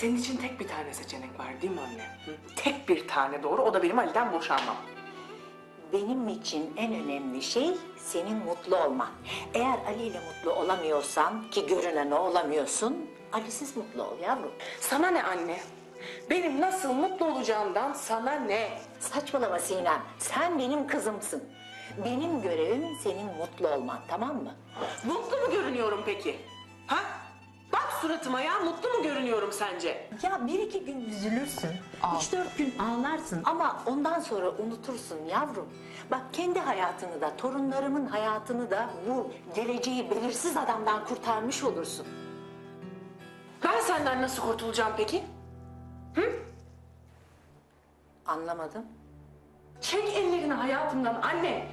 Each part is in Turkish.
Senin için tek bir tane seçenek var değil mi anne? Hı? Tek bir tane doğru. O da benim Ali'den boşanmam. Benim için en önemli şey senin mutlu olman. Eğer Ali ile mutlu olamıyorsan ki görünen o olamıyorsun, Ali'siz mutlu ol yavrum. Sana ne anne? Benim nasıl mutlu olacağımdan sana ne? Saçmalama Sinem, sen benim kızımsın. Benim görevim senin mutlu olman, tamam mı? Mutlu mu görünüyorum peki? Ha? Suratıma ya mutlu mu görünüyorum sence? Ya bir iki gün üzülürsün, üç dört gün ağlarsın ama ondan sonra unutursun yavrum. Bak kendi hayatını da, torunlarımın hayatını da bu geleceği belirsiz adamdan kurtarmış olursun. Ben senden nasıl kurtulacağım peki? Anlamadım. Çek ellerini hayatımdan anne.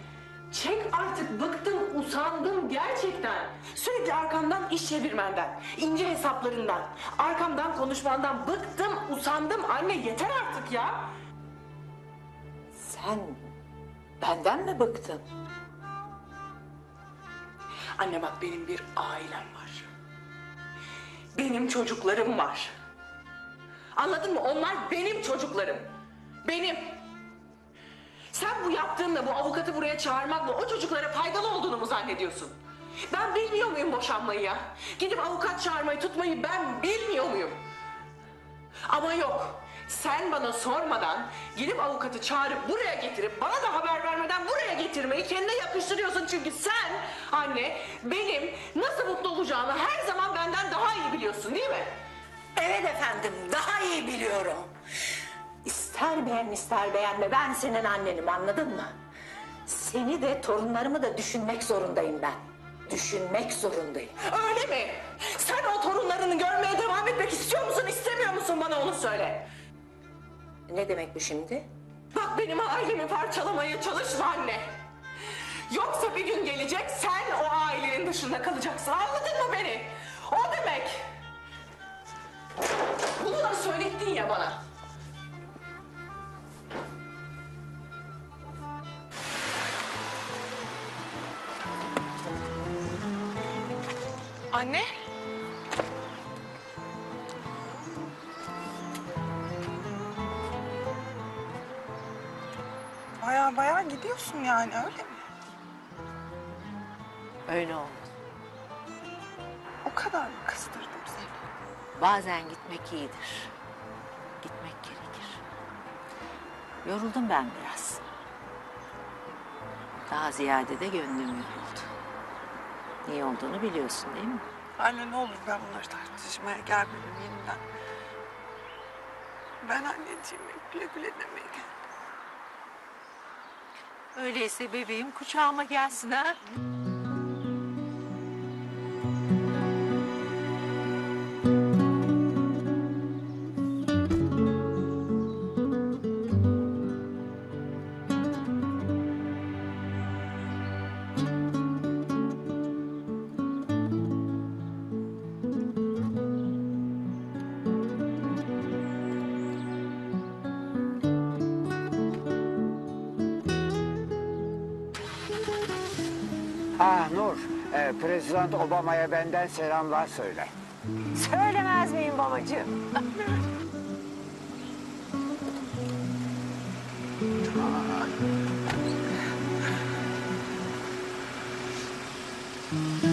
Çek artık bıktım, usandım gerçekten. Sürekli arkamdan iş çevirmenden, ince hesaplarından, arkamdan konuşmandan bıktım, usandım anne yeter artık ya. Sen benden mi bıktın? Anne bak benim bir ailem var. Benim çocuklarım var. Anladın mı? Onlar benim çocuklarım. Benim. Sen bu yaptığınla, bu avukatı buraya çağırmakla o çocuklara faydalı olduğunu mu zannediyorsun? Ben bilmiyor muyum boşanmayı ya? Gidip avukat çağırmayı, tutmayı ben bilmiyor muyum? Ama yok. Sen bana sormadan gidip avukatı çağırıp buraya getirip bana da haber vermeden buraya getirmeyi kendine yakıştırıyorsun. Çünkü sen anne benim nasıl mutlu olacağımı her zaman benden daha iyi biliyorsun değil mi? Evet efendim, daha iyi biliyorum. İster beğen ister beğenme, ben senin annenim anladın mı? Seni de torunlarımı da düşünmek zorundayım ben. Düşünmek zorundayım. Öyle mi? Sen o torunlarını görmeye devam etmek istiyor musun istemiyor musun bana onu söyle. Ne demek bu şimdi? Bak benim ailemi parçalamaya çalışma anne. Yoksa bir gün gelecek sen o ailenin dışında kalacaksın. Anladın mı beni? O demek. Bunu da söylettin ya bana. Anne. Baya baya gidiyorsun yani öyle mi? Öyle oldu. O kadar mı kızdırdım seni? Bazen gitmek iyidir. Gitmek gerekir. Yoruldum ben biraz. Daha ziyade de gönlüm yoruldu. Niye olduğunu biliyorsun değil mi? Anne ne olur ben bunları tartışmaya gelmedim yeniden. Ben anneciğime güle güle demeyi. Öyleyse bebeğim kucağıma gelsin ha. Ah Nur, e, Prezident Obama'ya benden selamlar söyle. Söylemez miyim babacığım? Aa.